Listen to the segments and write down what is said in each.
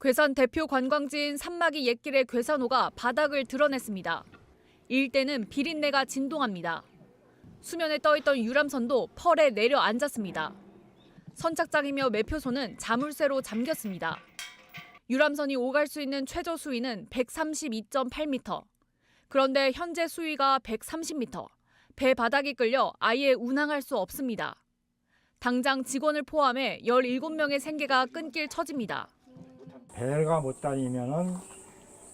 괴산 대표 관광지인 산막이 옛길의 괴산호가 바닥을 드러냈습니다. 일대는 비린내가 진동합니다. 수면에 떠있던 유람선도 펄에 내려앉았습니다. 선착장이며 매표소는 자물쇠로 잠겼습니다. 유람선이 오갈 수 있는 최저 수위는 132.8m. 그런데 현재 수위가 130m. 배 바닥이 끌려 아예 운항할 수 없습니다. 당장 직원을 포함해 17명의 생계가 끊길 처집니다. 배가 못 다니면은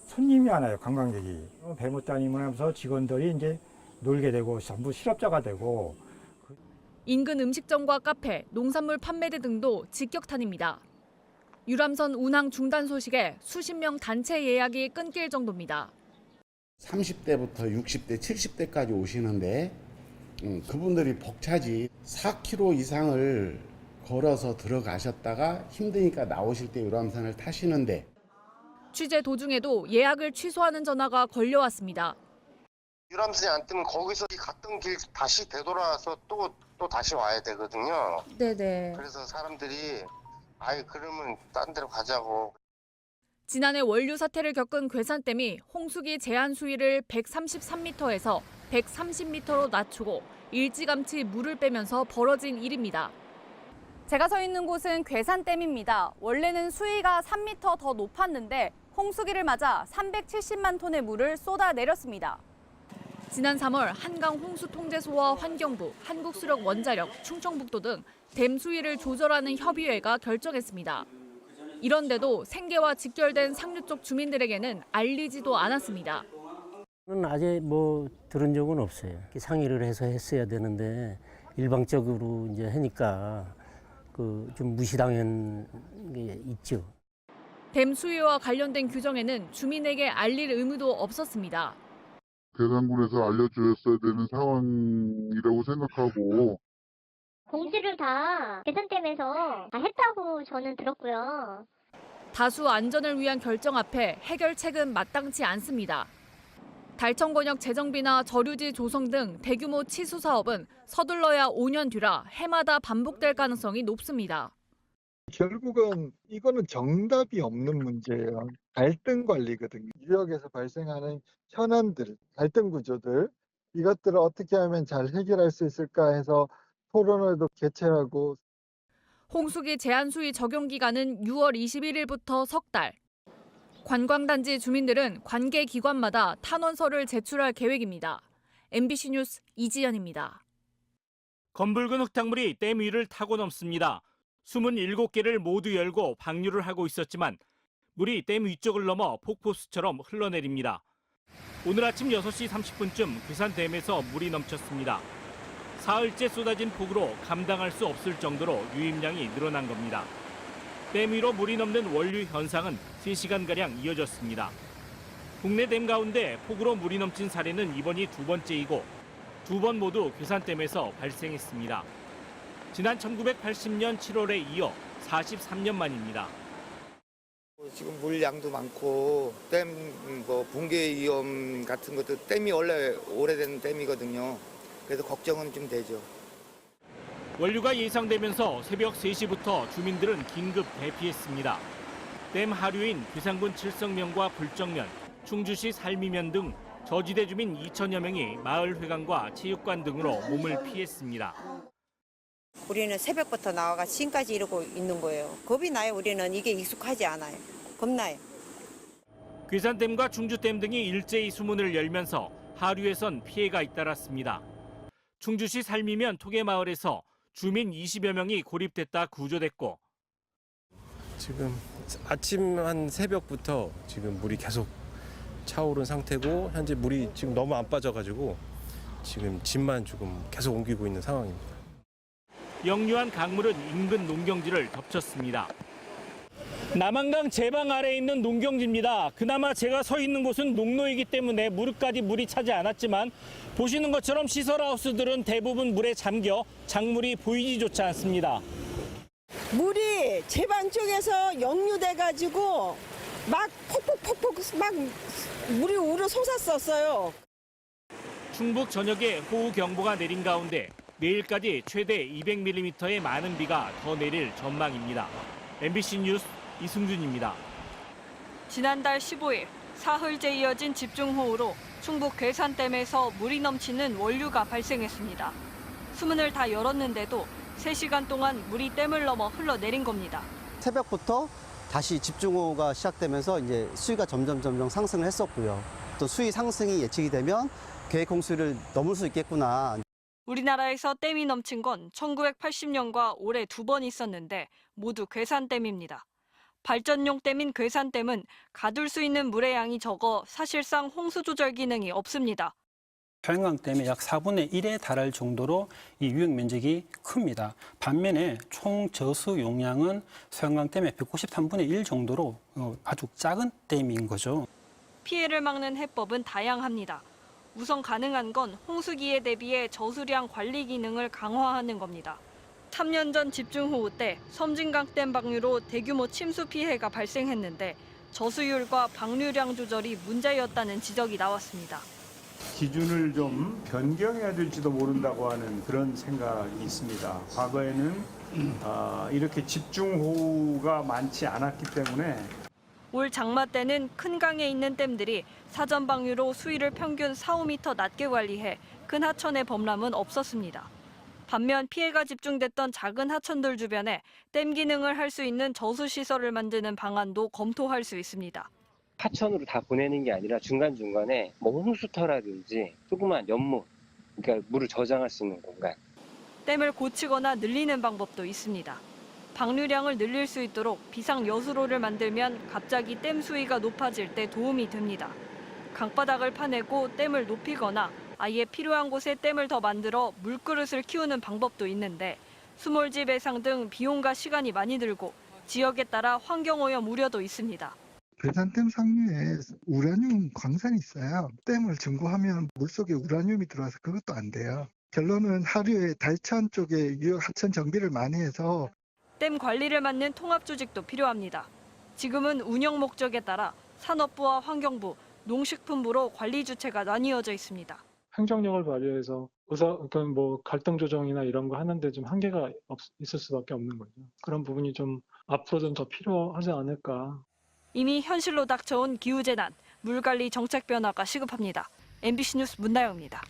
손님이 안 와요 관광객이 배 못 다니면 하면서 직원들이 이제 놀게 되고 전부 실업자가 되고 인근 음식점과 카페, 농산물 판매대 등도 직격탄입니다. 유람선 운항 중단 소식에 수십 명 단체 예약이 끊길 정도입니다. 30대부터 60대, 70대까지 오시는데 음, 그분들이 벅차지 4km 이상을 걸어서 들어가셨다가 힘드니까 나오실 때 유람선을 타시는데 취재 도중에도 예약을 취소하는 전화가 걸려왔습니다. 유람선이 안 뜨면 거기서 이 갔던 길 다시 되돌아와서 또, 또 다시 와야 되거든요. 네네. 그래서 사람들이 아이 그러면 딴 데로 가자고. 지난해 원류 사태를 겪은 괴산댐이 홍수기 제한 수위를 133m에서 130m로 낮추고 일찌감치 물을 빼면서 벌어진 일입니다. 제가 서 있는 곳은 괴산댐입니다. 원래는 수위가 3m 더 높았는데 홍수기를 맞아 370만 톤의 물을 쏟아내렸습니다. 지난 3월 한강 홍수통제소와 환경부, 한국수력 원자력, 충청북도 등 댐 수위를 조절하는 협의회가 결정했습니다. 이런데도 생계와 직결된 상류 쪽 주민들에게는 알리지도 않았습니다. 는 아직 뭐 들은 적은 없어요. 상의를 해서 했어야 되는데 일방적으로 이제 하니까 그 좀 무시당한 게 있죠. 댐 수위와 관련된 규정에는 주민에게 알릴 의무도 없었습니다. 계산군에서 알려주었어야 되는 상황이라고 생각하고 공지를 다 계산댐에서 다 했다고 저는 들었고요. 다수 안전을 위한 결정 앞에 해결책은 마땅치 않습니다. 달청권역 재정비나 저류지 조성 등 대규모 치수 사업은 서둘러야 5년 뒤라 해마다 반복될 가능성이 높습니다. 결국은 이거는 정답이 없는 문제예요. 갈등 관리거든요. 유역에서 발생하는 현안들, 갈등 구조들 이것들을 어떻게 하면 잘 해결할 수 있을까 해서 토론회도 개최하고 홍수기 제한 수위 적용 기간은 6월 21일부터 석 달. 관광단지 주민들은 관계 기관마다 탄원서를 제출할 계획입니다. MBC 뉴스 이지연입니다. 검붉은 흙탕물이 댐 위를 타고 넘습니다. 27개를 모두 열고 방류를 하고 있었지만 물이 댐 위쪽을 넘어 폭포수처럼 흘러내립니다. 오늘 아침 6시 30분쯤 괴산댐에서 물이 넘쳤습니다. 사흘째 쏟아진 폭우로 감당할 수 없을 정도로 유입량이 늘어난 겁니다. 댐 위로 물이 넘는 원류 현상은 3시간가량 이어졌습니다. 국내 댐 가운데 폭우로 물이 넘친 사례는 이번이 두 번째이고 두 번 모두 괴산댐에서 발생했습니다. 지난 1980년 7월에 이어 43년 만입니다. 지금 물량도 많고 댐뭐 붕괴 위험 같은 것도 댐이 원래 오래된 댐이거든요. 그래서 걱정은 좀 되죠. 원류가 예상되면서 새벽 3시부터 주민들은 긴급 대피했습니다. 댐 하류인 괴산군 칠성면과 불정면, 충주시 살미면 등 저지대 주민 2천여 명이 마을 회관과 체육관 등으로 몸을 피했습니다. 우리는 새벽부터 나와가 지금까지 이러고 있는 거예요. 겁이 나요. 우리는 이게 익숙하지 않아요. 겁나요. 괴산댐과 충주댐 등이 일제히 수문을 열면서 하류에선 피해가 잇따랐습니다. 충주시 살미면 토계마을에서 주민 20여 명이 고립됐다 구조됐고 지금 아침 한 새벽부터 지금 물이 계속 차오른 상태고 현재 물이 지금 너무 안 빠져가지고 지금 집만 조금 계속 옮기고 있는 상황입니다. 역류한 강물은 인근 농경지를 덮쳤습니다. 남한강 제방 아래에 있는 농경지입니다. 그나마 제가 서 있는 곳은 농로이기 때문에 무릎까지 물이 차지 않았지만 보시는 것처럼 시설하우스들은 대부분 물에 잠겨 작물이 보이지조차 않습니다. 물이 제방 쪽에서 역류돼 가지고 막 폭폭폭폭 막 물이 우러 솟았었어요. 충북 전역에 호우 경보가 내린 가운데 내일까지 최대 200mm의 많은 비가 더 내릴 전망입니다. MBC 뉴스 이승준입니다. 지난달 15일 사흘째 이어진 집중호우로 충북 괴산댐에서 물이 넘치는 원류가 발생했습니다. 수문을 다 열었는데도 3시간 동안 물이 댐을 넘어 흘러내린 겁니다. 새벽부터 다시 집중호우가 시작되면서 이제 수위가 점점 점점 상승을 했었고요. 또 수위 상승이 예측이 되면 계획 홍수를 넘을 수 있겠구나. 우리나라에서 댐이 넘친 건 1980년과 올해 두 번 있었는데 모두 괴산댐입니다. 발전용 댐인 괴산댐은 가둘 수 있는 물의 양이 적어 사실상 홍수 조절 기능이 없습니다. 소양강댐의 약 4분의 1에 달할 정도로 이 유역 면적이 큽니다. 반면에 총 저수 용량은 소양강 댐의 193분의 1 정도로 어, 아주 작은 댐인 거죠. 피해를 막는 해법은 다양합니다. 우선 가능한 건 홍수기에 대비해 저수량 관리 기능을 강화하는 겁니다. 3년 전 집중호우 때 섬진강댐 방류로 대규모 침수 피해가 발생했는데 저수율과 방류량 조절이 문제였다는 지적이 나왔습니다. 기준을 좀 변경해야 될지도 모른다고 하는 그런 생각이 있습니다. 과거에는 아, 이렇게 집중호우가 많지 않았기 때문에 올 장마 때는 큰 강에 있는 댐들이 사전 방류로 수위를 평균 4, 5m 낮게 관리해 큰 하천의 범람은 없었습니다. 반면 피해가 집중됐던 작은 하천들 주변에 댐 기능을 할 수 있는 저수 시설을 만드는 방안도 검토할 수 있습니다. 하천으로 다 보내는 게 아니라 중간중간에 뭐 홍수터라든지 조그만 연못, 그러니까 물을 저장할 수 있는 공간. 댐을 고치거나 늘리는 방법도 있습니다. 방류량을 늘릴 수 있도록 비상 여수로를 만들면 갑자기 댐 수위가 높아질 때 도움이 됩니다. 강바닥을 파내고 댐을 높이거나 아예 필요한 곳에 댐을 더 만들어 물그릇을 키우는 방법도 있는데 수몰지 배상 등 비용과 시간이 많이 들고 지역에 따라 환경오염 우려도 있습니다. 괴산댐 상류에 우라늄 광산이 있어요. 댐을 증거하면 물속에 우라늄이 들어와서 그것도 안 돼요. 결론은 하류에 달천 쪽에 유역 하천 정비를 많이 해서 댐 관리를 맡는 통합 조직도 필요합니다. 지금은 운영 목적에 따라 산업부와 환경부, 농식품부로 관리 주체가 나뉘어져 있습니다. 행정력을 발휘해서 의사 그러니까 뭐 갈등 조정이나 이런 거 하는데 좀 한계가 없, 있을 수밖에 없는 거죠. 그런 부분이 좀 앞으로 좀 더 필요하지 않을까. 이미 현실로 닥쳐온 기후 재난, 물 관리 정책 변화가 시급합니다. MBC 뉴스 문나영입니다.